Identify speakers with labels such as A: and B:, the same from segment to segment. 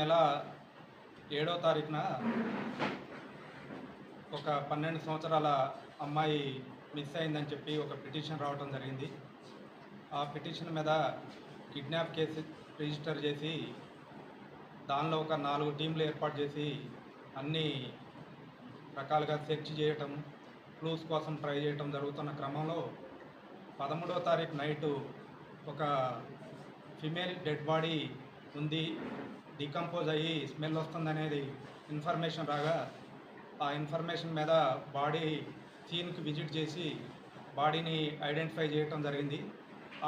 A: నెల ఏడో తారీఖున ఒక పన్నెండు సంవత్సరాల అమ్మాయి మిస్ అయిందని చెప్పి ఒక పిటిషన్ రావడం జరిగింది. ఆ పిటిషన్ మీద కిడ్నాప్ కేసు రిజిస్టర్ చేసి దానిలో ఒక నాలుగు టీంలు ఏర్పాటు చేసి అన్ని రకాలుగా సెర్చ్ చేయటం క్లూస్ కోసం ట్రై చేయటం జరుగుతున్న క్రమంలో పదమూడో తారీఖు నైటు ఒక ఫిమేల్ డెడ్ బాడీ ఉంది. డికంపోజ్ అయ్యి స్మెల్ వస్తుందనేది ఇన్ఫర్మేషన్ రాగా ఆ ఇన్ఫర్మేషన్ మీద బాడీ సీన్కి విజిట్ చేసి బాడీని ఐడెంటిఫై చేయటం జరిగింది.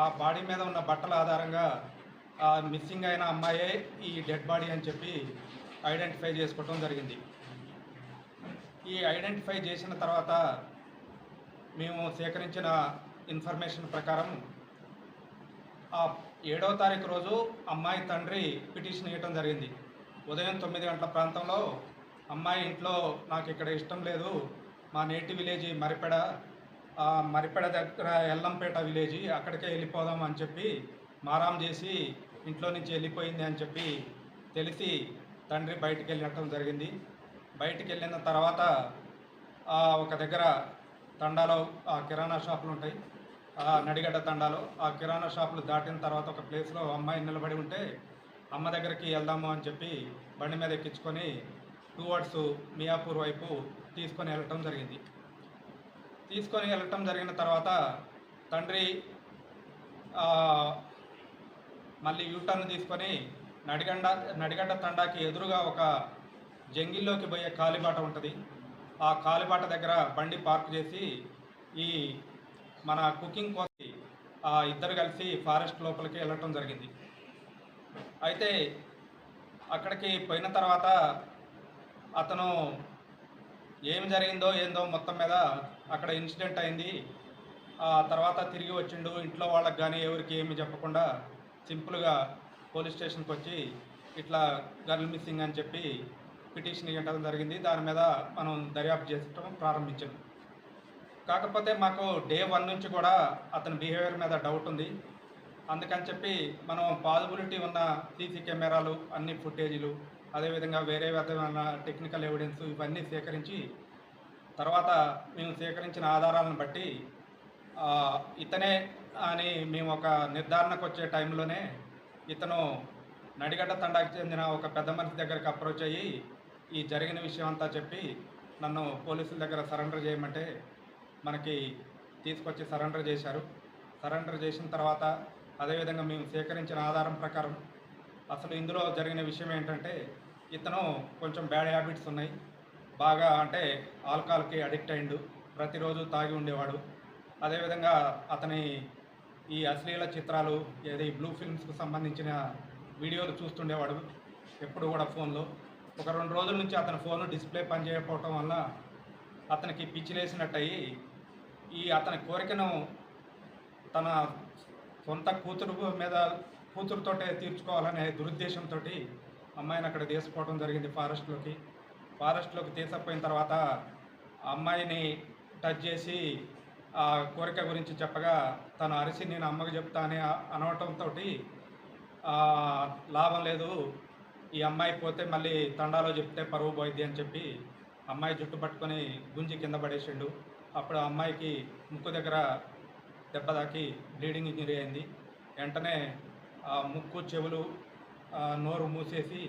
A: ఆ బాడీ మీద ఉన్న బట్టల ఆధారంగా ఆ మిస్సింగ్ అయిన అమ్మాయే ఈ డెడ్ బాడీ అని చెప్పి ఐడెంటిఫై చేసుకోవటం జరిగింది. ఈ ఐడెంటిఫై చేసిన తర్వాత మేము సేకరించిన ఇన్ఫర్మేషన్ ప్రకారం ఆ ఏడవ తారీఖు రోజు అమ్మాయి తండ్రి పిటిషన్ ఇవ్వటం జరిగింది. ఉదయం తొమ్మిది గంటల ప్రాంతంలో అమ్మాయి ఇంట్లో నాకు ఇక్కడ ఇష్టం లేదు. మా నేటి విలేజ్ మరిపెడ మరిపెడ దగ్గర ఎల్లంపేట విలేజ్ అక్కడికే వెళ్ళిపోదాం అని చెప్పి మారాం చేసి ఇంట్లో నుంచి వెళ్ళిపోయింది అని చెప్పి తెలిసి తండ్రి బయటికి వెళ్ళటం జరిగింది. బయటికి వెళ్ళిన తర్వాత ఒక దగ్గర తండాలో ఆ కిరాణా షాపులు ఉంటాయి. నడిగడ్డ తండాలో ఆ కిరాణా షాపులు దాటిన తర్వాత ఒక ప్లేస్లో అమ్మాయి నిలబడి ఉంటే అమ్మ దగ్గరికి వెళ్దాము అని చెప్పి బండి మీద ఎక్కించుకొని టువర్డ్స్ మియాపూర్ వైపు తీసుకొని వెళ్ళటం జరిగింది. తీసుకొని వెళ్ళటం జరిగిన తర్వాత తండ్రి మళ్ళీ యూటర్న్ తీసుకొని నడిగండ నడిగడ్డ తండాకి ఎదురుగా ఒక జంగిల్లోకి పోయే కాలిబాట ఉంటుంది. ఆ కాలిబాట దగ్గర బండి పార్క్ చేసి ఈ మన కుకింగ్ కోసం ఆ ఇద్దరు కలిసి ఫారెస్ట్ లోపలికి వెళ్ళటం జరిగింది. అయితే అక్కడికి పోయిన తర్వాత అతను ఏం జరిగిందో ఏందో మొత్తం మీద అక్కడ ఇన్సిడెంట్ అయింది. ఆ తర్వాత తిరిగి వచ్చిండు. ఇంట్లో వాళ్ళకి కానీ ఎవరికి ఏమి చెప్పకుండా సింపుల్గా పోలీస్ స్టేషన్కి వచ్చి ఇట్లా గర్ల్ మిస్సింగ్ అని చెప్పి పిటిషన్ ఇవ్వడం జరిగింది. దాని మీద మనం దర్యాప్తు చేసటం ప్రారంభించాం. కాకపోతే మాకు డే వన్ నుంచి కూడా అతని బిహేవియర్ మీద డౌట్ ఉంది. అందుకని చెప్పి మనం పాజిబిలిటీ ఉన్న సీసీ కెమెరాలు అన్ని ఫుటేజీలు అదేవిధంగా వేరే విధమైన టెక్నికల్ ఎవిడెన్స్ ఇవన్నీ సేకరించి తర్వాత మేము సేకరించిన ఆధారాలను బట్టి ఇతనే అని మేము ఒక నిర్ధారణకు వచ్చే టైంలోనే ఇతను నడిగడ్డ తండాకి చెందిన ఒక పెద్ద మనిషి దగ్గరికి అప్రోచ్ అయ్యి ఈ జరిగిన విషయం అంతా చెప్పి నన్ను పోలీసుల దగ్గర సరెండర్ చేయమంటే మనకి తీసుకొచ్చి సరెండర్ చేశారు. సరెండర్ చేసిన తర్వాత అదేవిధంగా మేము సేకరించిన ఆధారం ప్రకారం అసలు ఇందులో జరిగిన విషయం ఏంటంటే ఇతను కొంచెం బ్యాడ్ హ్యాబిట్స్ ఉన్నాయి. బాగా అంటే ఆల్కహాల్కి అడిక్ట్ అయిండు. ప్రతిరోజు తాగి ఉండేవాడు. అదేవిధంగా అతని ఈ అశ్లీల చిత్రాలు ఏది బ్లూ ఫిల్మ్స్కు సంబంధించిన వీడియోలు చూస్తుండేవాడు ఎప్పుడు కూడా ఫోన్లో. ఒక రెండు రోజుల నుంచి అతని ఫోన్ డిస్ప్లే పనిచేయకపోవటం వల్ల అతనికి పిచ్చిలేసినట్టు అయ్యి ఈ అతని కోరికను తన సొంత కూతురు మీద కూతురుతో తీర్చుకోవాలనే దురుద్దేశంతో అమ్మాయిని అక్కడ తీసుకోవడం జరిగింది ఫారెస్ట్లోకి. ఫారెస్ట్లోకి తీసుకుపోయిన తర్వాత ఆ అమ్మాయిని టచ్ చేసి ఆ కోరిక గురించి చెప్పగా తను అరిసి నేను అమ్మకు చెప్తా అని అనవటంతో లాభం లేదు. ఈ అమ్మాయి పోతే మళ్ళీ తండాలో చెప్తే పరువు పోయిద్ది అని చెప్పి అమ్మాయి జుట్టు పట్టుకొని గుంజి కింద పడేసిండు. అప్పుడు ఆ అమ్మాయికి ముక్కు దగ్గర దెబ్బ తాకి బ్లీడింగ్ ఇంజరీ అయింది. వెంటనే ఆ ముక్కు చెవులు నోరు మూసేసి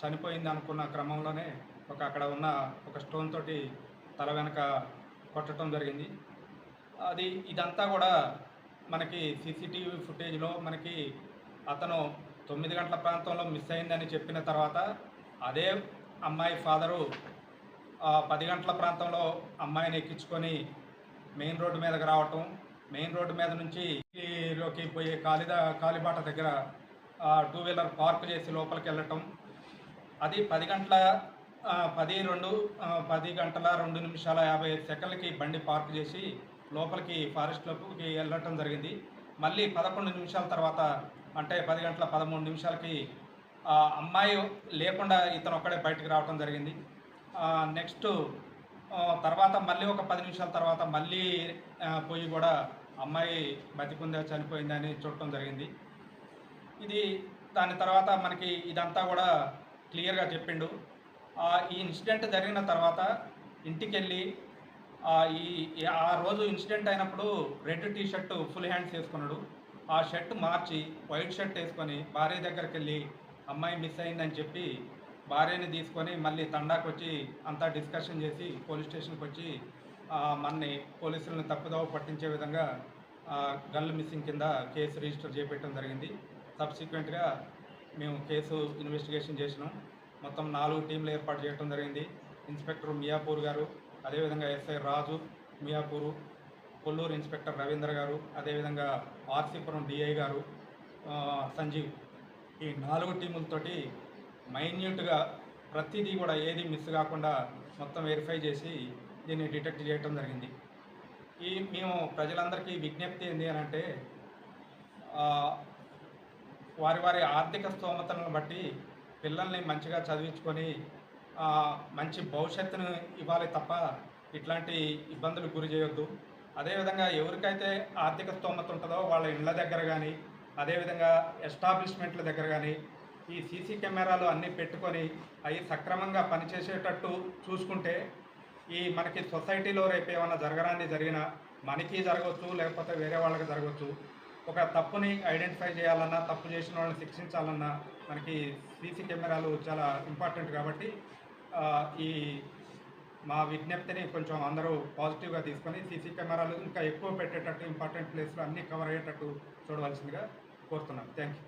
A: చనిపోయింది అనుకున్న క్రమంలోనే ఒక అక్కడ ఉన్న ఒక స్టోన్ తోటి తల వెనక కొట్టడం జరిగింది. అది ఇదంతా కూడా మనకి సీసీటీవీ ఫుటేజ్లో మనకి అతను తొమ్మిది గంటల ప్రాంతంలో మిస్ అయిందని చెప్పిన తర్వాత అదే అమ్మాయి ఫాదరు పది గంటల ప్రాంతంలో అమ్మాయిని ఎక్కించుకొని మెయిన్ రోడ్డు మీదకి రావటం మెయిన్ రోడ్డు మీద నుంచి లోకి పోయే కాలిద కాలిబాట దగ్గర టూ వీలర్ పార్క్ చేసి లోపలికి వెళ్ళటం. అది పది గంటల పది రెండు పది గంటల రెండు నిమిషాల యాభై ఐదు సెకండ్లకి బండి పార్క్ చేసి లోపలికి ఫారెస్ట్లోకి వెళ్ళటం జరిగింది. మళ్ళీ పదకొండు నిమిషాల తర్వాత అంటే పది గంటల పదమూడు నిమిషాలకి అమ్మాయి లేకుండా ఇతను ఒక్కడే బయటికి రావటం జరిగింది. నెక్స్ట్ తర్వాత మళ్ళీ ఒక పది నిమిషాల తర్వాత మళ్ళీ పోయి కూడా అమ్మాయి బతికుందా చనిపోయిందా అని చూడటం జరిగింది. ఇది దాని తర్వాత మనకి ఇదంతా కూడా క్లియర్గా చెప్పిండు. ఈ ఇన్సిడెంట్ జరిగిన తర్వాత ఇంటికి వెళ్ళి ఈ ఈ- ఆ రోజు ఇన్సిడెంట్ అయినప్పుడు red T shirt full hands వేసుకున్నాడు. ఆ షర్ట్ మార్చి వైట్ షర్ట్ వేసుకొని భార్య దగ్గరికి వెళ్ళి అమ్మాయి మిస్ అయిందని చెప్పి భార్యని తీసుకొని మళ్ళీ తండాకు వచ్చి అంతా డిస్కషన్ చేసి పోలీస్ స్టేషన్కి వచ్చి మనని పోలీసులను తప్పుదోవ పట్టించే విధంగా గల్ మిస్సింగ్ కింద కేసు రిజిస్టర్ చేపెట్టడం జరిగింది. సబ్సిక్వెంట్గా మేము కేసు ఇన్వెస్టిగేషన్ చేసినాం. మొత్తం నాలుగు టీంలు ఏర్పాటు చేయడం జరిగింది. ఇన్స్పెక్టర్ మియాపూర్ గారు అదేవిధంగా ఎస్ఐ రాజు మియాపూరు కొల్లూరు ఇన్స్పెక్టర్ రవీంద్ర గారు అదేవిధంగా ఆర్సీపురం డిఐ గారు సంజీవ్ ఈ నాలుగు టీములతోటి మైన్యూట్గా ప్రతిదీ కూడా ఏది మిస్ కాకుండా మొత్తం వెరిఫై చేసి దీన్ని డిటెక్ట్ చేయటం జరిగింది. ఈ మేము ప్రజలందరికీ విజ్ఞప్తి ఏంటి అని అంటే వారి వారి ఆర్థిక స్తోమతలను బట్టి పిల్లల్ని మంచిగా చదివించుకొని మంచి భవిష్యత్తును ఇవ్వాలి తప్ప ఇట్లాంటి ఇబ్బందులు గురి చేయొద్దు. అదేవిధంగా ఎవరికైతే ఆర్థిక స్తోమత ఉంటుందో వాళ్ళ ఇళ్ళ దగ్గర కానీ అదేవిధంగా ఎస్టాబ్లిష్మెంట్ల దగ్గర కానీ ఈ సీసీ కెమెరాలు అన్నీ పెట్టుకొని అవి సక్రమంగా పనిచేసేటట్టు చూసుకుంటే ఈ మనకి సొసైటీలో రేపు ఏమైనా జరగరాన్ని జరిగినా మనకి జరగవచ్చు లేకపోతే వేరే వాళ్ళకి జరగవచ్చు ఒక తప్పుని ఐడెంటిఫై చేయాలన్నా తప్పు చేసిన వాళ్ళని శిక్షించాలన్నా మనకి సీసీ కెమెరాలు చాలా ఇంపార్టెంట్ కాబట్టి ఈ మా విజ్ఞప్తిని కొంచెం అందరూ పాజిటివ్గా తీసుకొని సీసీ కెమెరాలు ఇంకా ఎక్కువ పెట్టేటట్టు ఇంపార్టెంట్ ప్లేస్లో అన్నీ కవర్ అయ్యేటట్టు చూడవలసిందిగా కోరుతున్నాను థ్యాంక్ యూ.